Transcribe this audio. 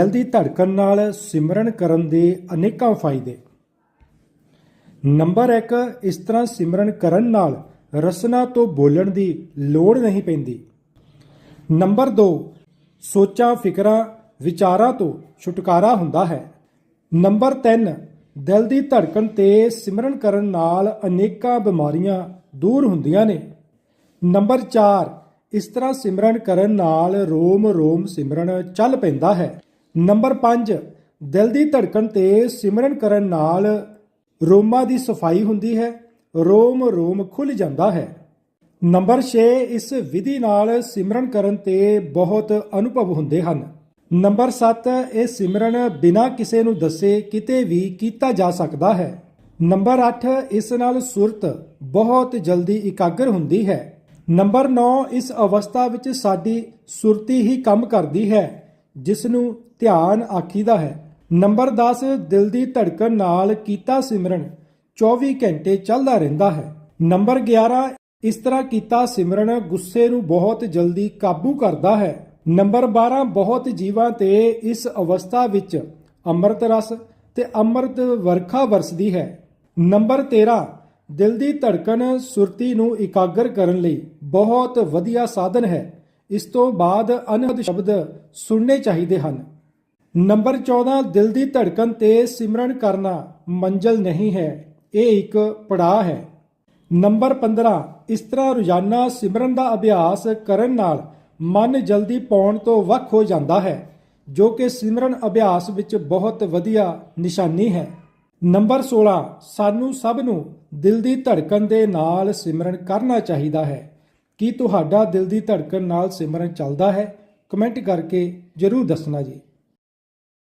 ਦਿਲ ਦੀ ਧੜਕਣ ਨਾਲ ਸਿਮਰਨ ਕਰਨ ਦੇ ਅਨੇਕਾਂ ਫਾਇਦੇ। ਨੰਬਰ 1 ਇਸ ਤਰ੍ਹਾਂ ਸਿਮਰਨ ਕਰਨ ਨਾਲ ਰਸਨਾ ਤੋਂ ਬੋਲਣ ਦੀ ਲੋੜ ਨਹੀਂ ਪੈਂਦੀ। ਨੰਬਰ 2 ਸੋਚਾਂ, ਫਿਕਰਾਂ, ਵਿਚਾਰਾਂ ਤੋਂ ਛੁਟਕਾਰਾ ਹੁੰਦਾ ਹੈ। ਨੰਬਰ 3 ਦਿਲ ਦੀ ਧੜਕਣ ਤੇ ਸਿਮਰਨ ਕਰਨ ਨਾਲ ਅਨੇਕਾਂ ਬਿਮਾਰੀਆਂ ਦੂਰ ਹੁੰਦੀਆਂ ਨੇ। ਨੰਬਰ 4 ਇਸ ਤਰ੍ਹਾਂ ਸਿਮਰਨ ਕਰਨ ਨਾਲ ਰੋਮ ਰੋਮ ਸਿਮਰਨ ਚੱਲ ਪੈਂਦਾ ਹੈ। ਨੰਬਰ 5 ਦਿਲ ਦੀ ਧੜਕਣ ਤੇ ਸਿਮਰਨ ਕਰਨ ਨਾਲ ਰੋਮਾਂ ਦੀ ਸਫ਼ਾਈ ਹੁੰਦੀ ਹੈ, ਰੋਮ ਰੋਮ ਖੁੱਲ ਜਾਂਦਾ ਹੈ। ਨੰਬਰ 6 ਇਸ ਵਿਧੀ ਨਾਲ ਸਿਮਰਨ ਕਰਨ ਤੇ ਬਹੁਤ ਅਨੁਭਵ ਹੁੰਦੇ ਹਨ। ਨੰਬਰ 7 ਇਹ ਸਿਮਰਨ ਬਿਨਾਂ ਕਿਸੇ ਨੂੰ ਦੱਸੇ ਕਿਤੇ ਵੀ ਕੀਤਾ ਜਾ ਸਕਦਾ ਹੈ। ਨੰਬਰ 8 ਇਸ ਨਾਲ ਸੁਰਤ ਬਹੁਤ ਜਲਦੀ ਇਕਾਗਰ ਹੁੰਦੀ ਹੈ। ਨੰਬਰ 9 ਇਸ ਅਵਸਥਾ ਵਿੱਚ ਸਾਡੀ ਸੁਰਤੀ ਹੀ ਕੰਮ ਕਰਦੀ ਹੈ। ਜਿਸ ਨੂੰ ਧਿਆਨ ਆਖੀਦਾ ਹੈ। ਨੰਬਰ 10 ਦਿਲ ਦੀ ਧੜਕਣ ਨਾਲ ਕੀਤਾ ਸਿਮਰਨ 24 ਘੰਟੇ ਚੱਲਦਾ ਰਹਿੰਦਾ ਹੈ। ਨੰਬਰ 11 ਇਸ ਤਰ੍ਹਾਂ ਕੀਤਾ ਸਿਮਰਨ ਗੁੱਸੇ ਨੂੰ ਬਹੁਤ ਜਲਦੀ ਕਾਬੂ ਕਰਦਾ ਹੈ। ਨੰਬਰ 12 ਬਹੁਤ ਜੀਵਾਂ ਤੇ ਇਸ ਅਵਸਥਾ ਵਿੱਚ ਅੰਮ੍ਰਿਤ ਰਸ ਤੇ ਅੰਮ੍ਰਿਤ ਵਰਖਾ ਵਰਸਦੀ ਹੈ। ਨੰਬਰ 13 ਦਿਲ ਦੀ ਧੜਕਣ ਸੁਰਤੀ ਨੂੰ ਇਕਾਗਰ ਕਰਨ ਲਈ ਬਹੁਤ ਵਧੀਆ ਸਾਧਨ ਹੈ। ਇਸ ਤੋਂ ਬਾਅਦ ਅਨਹਦ ਸ਼ਬਦ ਸੁਣਨੇ ਚਾਹੀਦੇ ਹਨ। ਨੰਬਰ 14 ਦਿਲ ਦੀ ਧੜਕਣ ਤੇ ਸਿਮਰਨ ਕਰਨਾ ਮੰਜ਼ਲ ਨਹੀਂ ਹੈ, ਇਹ ਇੱਕ ਪੜਾਅ ਹੈ। ਨੰਬਰ 15 ਇਸ ਤਰ੍ਹਾਂ ਰੋਜ਼ਾਨਾ ਸਿਮਰਨ ਦਾ ਅਭਿਆਸ ਕਰਨ ਨਾਲ ਮਨ ਜਲਦੀ ਪਾਉਣ ਤੋਂ ਵੱਖ ਹੋ ਜਾਂਦਾ ਹੈ, ਜੋ ਕਿ ਸਿਮਰਨ ਅਭਿਆਸ ਵਿੱਚ ਬਹੁਤ ਵਧੀਆ ਨਿਸ਼ਾਨੀ ਹੈ। ਨੰਬਰ 16 ਸਾਨੂੰ ਸਭ ਨੂੰ ਦਿਲ ਦੀ ਧੜਕਣ ਦੇ ਨਾਲ ਸਿਮਰਨ ਕਰਨਾ ਚਾਹੀਦਾ ਹੈ। ਕੀ ਤੁਹਾਡਾ ਦਿਲ ਦੀ ਧੜਕਣ ਨਾਲ ਸਿਮਰਨ ਚੱਲਦਾ ਹੈ? ਕਮੈਂਟ ਕਰਕੇ ਜਰੂਰ ਦੱਸਣਾ ਜੀ।